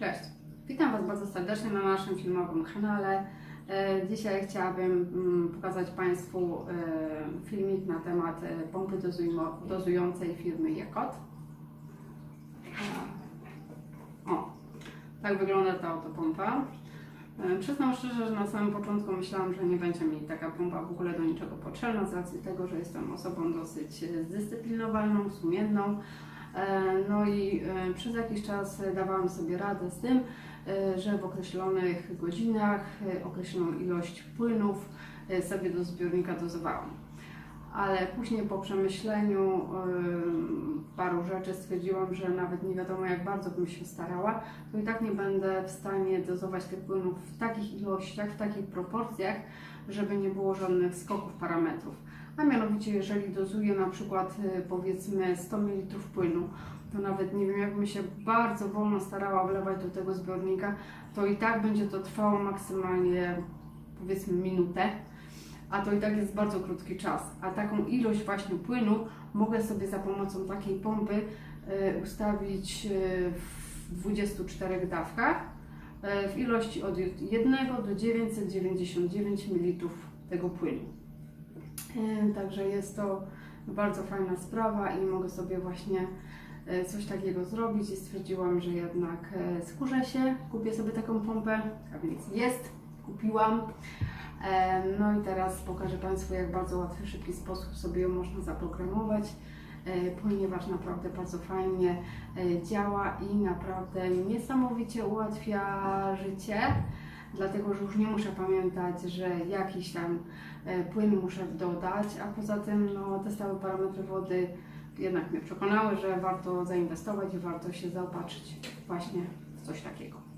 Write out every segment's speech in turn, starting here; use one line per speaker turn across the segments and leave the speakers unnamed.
Cześć, witam Was bardzo serdecznie na naszym filmowym kanale. E, Dzisiaj chciałabym mm, pokazać Państwu e, filmik na temat e, pompy dozującej firmy Jekot. O, tak wygląda ta oto pompa. Przyznam szczerze, że na samym początku myślałam, że nie będzie mi taka pompa w ogóle do niczego potrzebna, z racji tego, że jestem osobą dosyć zdyscyplinowaną, sumienną. E, No i e, przez jakiś czas e, dawałam sobie radę z tym, że w określonych godzinach określoną ilość płynów sobie do zbiornika dozowałam. Ale później po przemyśleniu paru rzeczy stwierdziłam, że nawet nie wiadomo jak bardzo bym się starała, to i tak nie będę w stanie dozować tych płynów w takich ilościach, w takich proporcjach, żeby nie było żadnych skoków parametrów. A mianowicie, jeżeli dozuję na przykład y, powiedzmy 100 ml płynu, to nawet nie wiem, jakbym się bardzo wolno starała wlewać do tego zbiornika, to i tak będzie to trwało maksymalnie powiedzmy minutę, a to i tak jest bardzo krótki czas. A taką ilość właśnie płynu mogę sobie za pomocą takiej pompy y, ustawić y, w 24 dawkach w ilości od 1 do 999 ml tego płynu. Także jest to bardzo fajna sprawa i mogę sobie właśnie e, coś takiego zrobić i stwierdziłam, że jednak e, skurzę się, kupię sobie taką pompę, a więc jest, kupiłam. E, No i teraz pokażę Państwu, jak bardzo łatwy, szybki sposób sobie ją można zaprogramować, ponieważ naprawdę bardzo fajnie działa i naprawdę niesamowicie ułatwia życie dlatego że już nie muszę pamiętać, że jakiś tam e, płyn muszę dodać, a poza tym no, te stałe parametry wody jednak mnie przekonały, że warto zainwestować i warto się zaopatrzyć właśnie w coś takiego.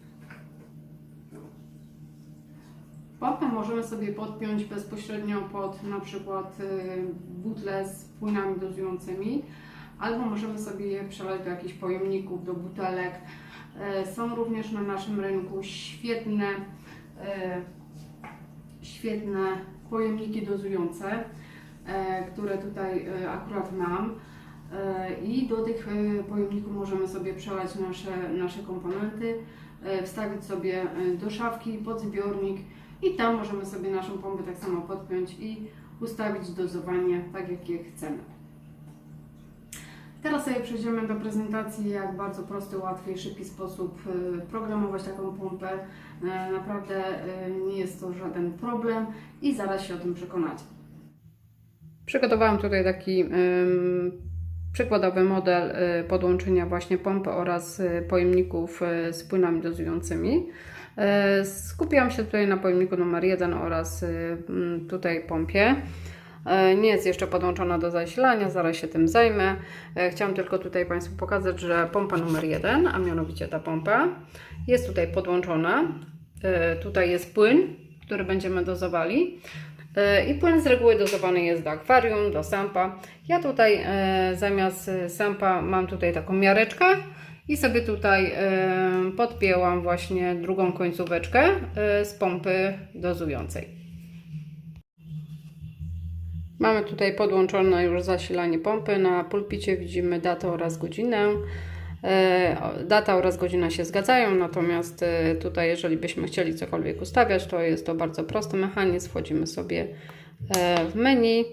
Pompę możemy sobie podpiąć bezpośrednio pod na przykład y, butle z płynami dozującymi, albo możemy sobie je przelać do jakichś pojemników, do butelek. E, Są również na naszym rynku świetne, e, świetne pojemniki dozujące, e, które tutaj e, akurat mam. E, I do tych e, pojemników możemy sobie przelać nasze, nasze komponenty, e, wstawić sobie e, do szafki pod zbiornik i tam możemy sobie naszą pompę tak samo podpiąć i ustawić dozowanie tak, jakie chcemy. Teraz sobie przejdziemy do prezentacji, jak bardzo prosty, łatwy i szybki sposób y, programować taką pompę. E, Naprawdę y, nie jest to żaden problem i zaraz się o tym przekonacie. Przygotowałam tutaj taki przykładowy model y, podłączenia właśnie pompy oraz y, pojemników y, z płynami dozującymi. Y, Skupiłam się tutaj na pojemniku numer 1 oraz y, tutaj pompie. E, Nie jest jeszcze podłączona do zasilania, zaraz się tym zajmę. E, Chciałam tylko tutaj Państwu pokazać, że pompa numer 1, a mianowicie ta pompa, jest tutaj podłączona. E, Tutaj jest płyn, który będziemy dozowali. I płyn z reguły dozowany jest do akwarium, do sampa. Ja tutaj zamiast sampa mam tutaj taką miareczkę i sobie tutaj podpięłam właśnie drugą końcóweczkę z pompy dozującej. Mamy tutaj podłączone już zasilanie pompy. Na pulpicie widzimy datę oraz godzinę. E, Data oraz godzina się zgadzają, natomiast e, tutaj, jeżeli byśmy chcieli cokolwiek ustawiać, to jest to bardzo prosty mechanizm. Wchodzimy sobie e, w menu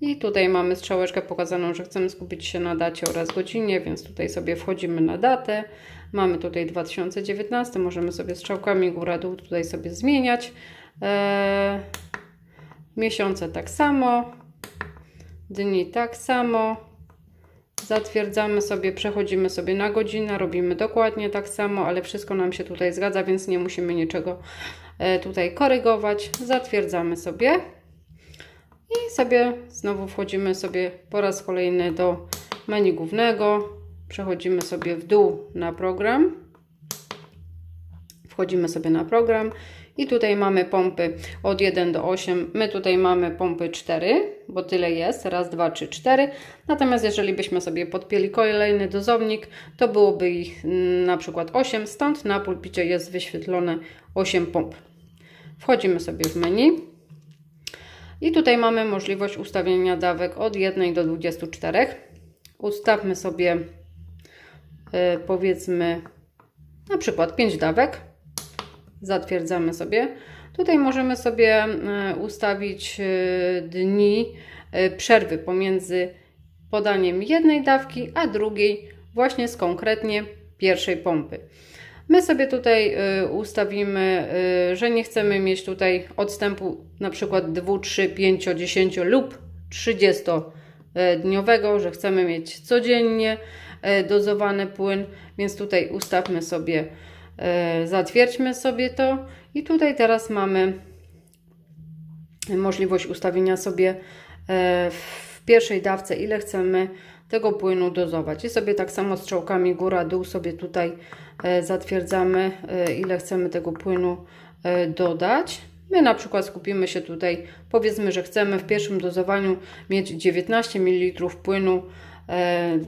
i tutaj mamy strzałeczkę pokazaną, że chcemy skupić się na dacie oraz godzinie, więc tutaj sobie wchodzimy na datę. Mamy tutaj 2019, możemy sobie strzałkami góra-dół tutaj sobie zmieniać. Miesiące tak samo, dni tak samo. Zatwierdzamy sobie, przechodzimy sobie na godzinę, robimy dokładnie tak samo, ale wszystko nam się tutaj zgadza, więc nie musimy niczego e, tutaj korygować. Zatwierdzamy sobie i sobie znowu wchodzimy sobie po raz kolejny do menu głównego. Przechodzimy sobie w dół na program. Wchodzimy sobie na program i tutaj mamy pompy od 1 do 8. My tutaj mamy pompy 4, bo tyle jest. Raz, dwa, trzy, cztery. Natomiast jeżeli byśmy sobie podpięli kolejny dozownik, to byłoby ich mm, na przykład 8. Stąd na pulpicie jest wyświetlone 8 pomp. Wchodzimy sobie w menu. I tutaj mamy możliwość ustawienia dawek od 1 do 24. Ustawmy sobie yy, powiedzmy na przykład 5 dawek. Zatwierdzamy sobie. Tutaj możemy sobie e, ustawić e, dni e, przerwy pomiędzy podaniem jednej dawki, a drugiej właśnie z konkretnie pierwszej pompy. My sobie tutaj ustawimy, że nie chcemy mieć tutaj odstępu na przykład 2, 3, 5, 10 lub 30 dniowego, że chcemy mieć codziennie dozowany płyn, więc tutaj ustawmy sobie, zatwierdźmy sobie to i tutaj teraz mamy możliwość ustawienia sobie y, w pierwszej dawce ile chcemy tego płynu dozować. I sobie tak samo strzałkami góra-dół sobie tutaj e, zatwierdzamy, e, ile chcemy tego płynu e, dodać. My na przykład skupimy się tutaj, powiedzmy, że chcemy w pierwszym dozowaniu mieć 19 ml płynu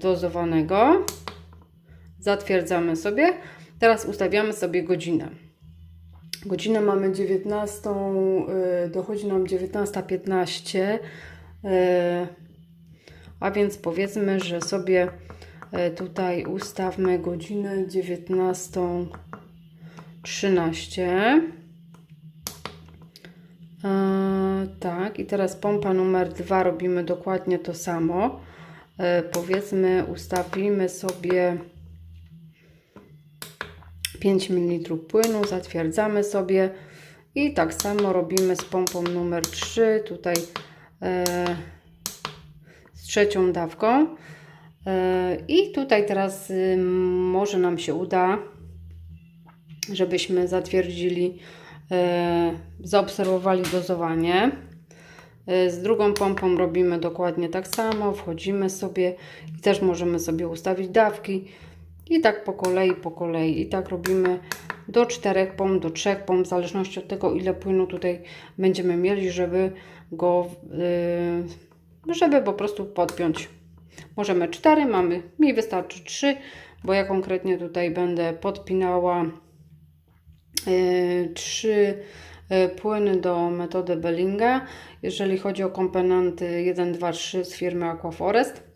dozowanego. Zatwierdzamy sobie. Teraz ustawiamy sobie godzinę. Godzinę mamy 19, dochodzi nam 19.15. A więc powiedzmy, że sobie e, tutaj ustawmy godzinę 19.13. E, tak, i teraz pompa numer 2 robimy dokładnie to samo. E, powiedzmy, ustawimy sobie 5 ml płynu, zatwierdzamy sobie i tak samo robimy z pompą numer 3. Tutaj e, z trzecią dawką. E, I tutaj teraz y, może nam się uda, żebyśmy zatwierdzili, e, zaobserwowali dozowanie. E, z drugą pompą robimy dokładnie tak samo, wchodzimy sobie i też możemy sobie ustawić dawki i tak po kolei, po kolei. I tak robimy do czterech pomp, do trzech pomp, w zależności od tego, ile płynu tutaj będziemy mieli, żeby go yy, żeby po prostu podpiąć. Możemy 4, mamy, mi wystarczy 3, bo ja konkretnie tutaj będę podpinała 3 e, e, płyny do metody Bellinga, jeżeli chodzi o komponenty 1, 2, 3 z firmy Aquaforest.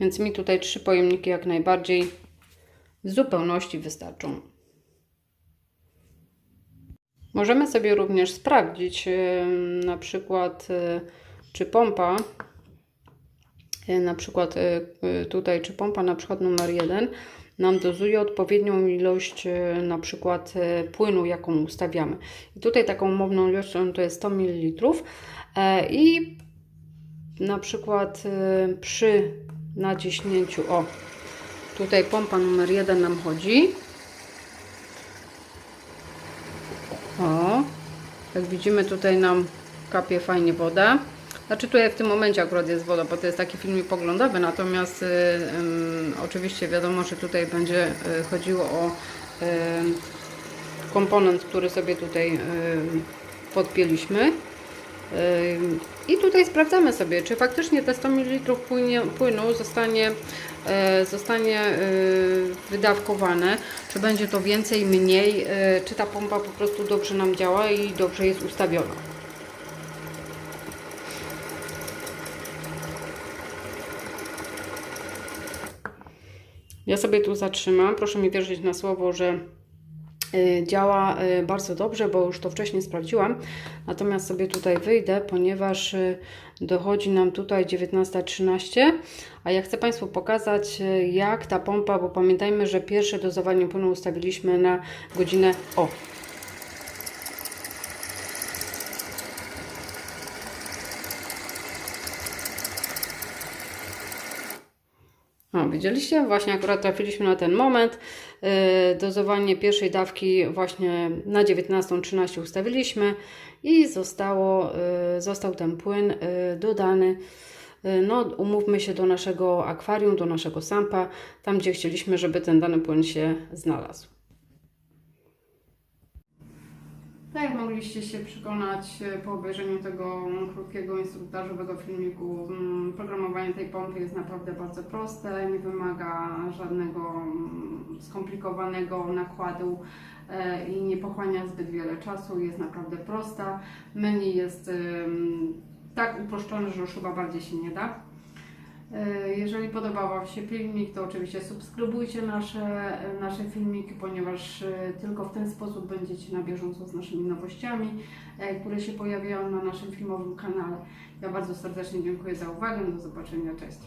Więc mi tutaj trzy pojemniki jak najbardziej w zupełności wystarczą. Możemy sobie również sprawdzić e, na przykład czy pompa, e, na przykład tutaj, czy pompa na przykład numer 1 nam dozuje odpowiednią ilość na przykład płynu, jaką ustawiamy. I tutaj taką umowną ilością to jest 100 ml i na przykład przy naciśnięciu, o tutaj pompa numer 1 nam chodzi. O, jak widzimy tutaj nam kapie fajnie woda. Znaczy tutaj w tym momencie akurat jest woda, bo to jest taki filmik poglądowy, natomiast y, y, oczywiście wiadomo, że tutaj będzie y, chodziło o y, komponent, który sobie tutaj y, podpięliśmy. Y, I tutaj sprawdzamy sobie, czy faktycznie te 100 ml płynie, płynu zostanie, y, zostanie y, wydawkowane, czy będzie to więcej, mniej, y, czy ta pompa po prostu dobrze nam działa i dobrze jest ustawiona. Ja sobie tu zatrzymam. Proszę mi wierzyć na słowo, że działa y, bardzo dobrze, bo już to wcześniej sprawdziłam. Natomiast sobie tutaj wyjdę, ponieważ y, dochodzi nam tutaj 19.13, a ja chcę Państwu pokazać jak ta pompa, bo pamiętajmy, że pierwsze dozowanie płynu ustawiliśmy na godzinę o O, widzieliście? Właśnie akurat trafiliśmy na ten moment. Yy, dozowanie pierwszej dawki właśnie na 19.13 ustawiliśmy i zostało, yy, został ten płyn yy, dodany. No, umówmy się do naszego akwarium, do naszego sampa, tam gdzie chcieliśmy, żeby ten dany płyn się znalazł. Tak jak mogliście się przekonać e, po obejrzeniu tego krótkiego instruktażowego filmiku, mm, programowanie tej pompy jest naprawdę bardzo proste, nie wymaga żadnego mm, skomplikowanego nakładu e, i nie pochłania zbyt wiele czasu, jest naprawdę prosta. Menu jest tak uproszczone, że już chyba bardziej się nie da. E, Jeżeli podobał Wam się filmik, to oczywiście subskrybujcie nasze, nasze filmiki, ponieważ e, tylko w ten sposób będziecie na bieżąco z naszymi nowościami, e, które się pojawiają na naszym filmowym kanale. Ja bardzo serdecznie dziękuję za uwagę. Do zobaczenia. Cześć.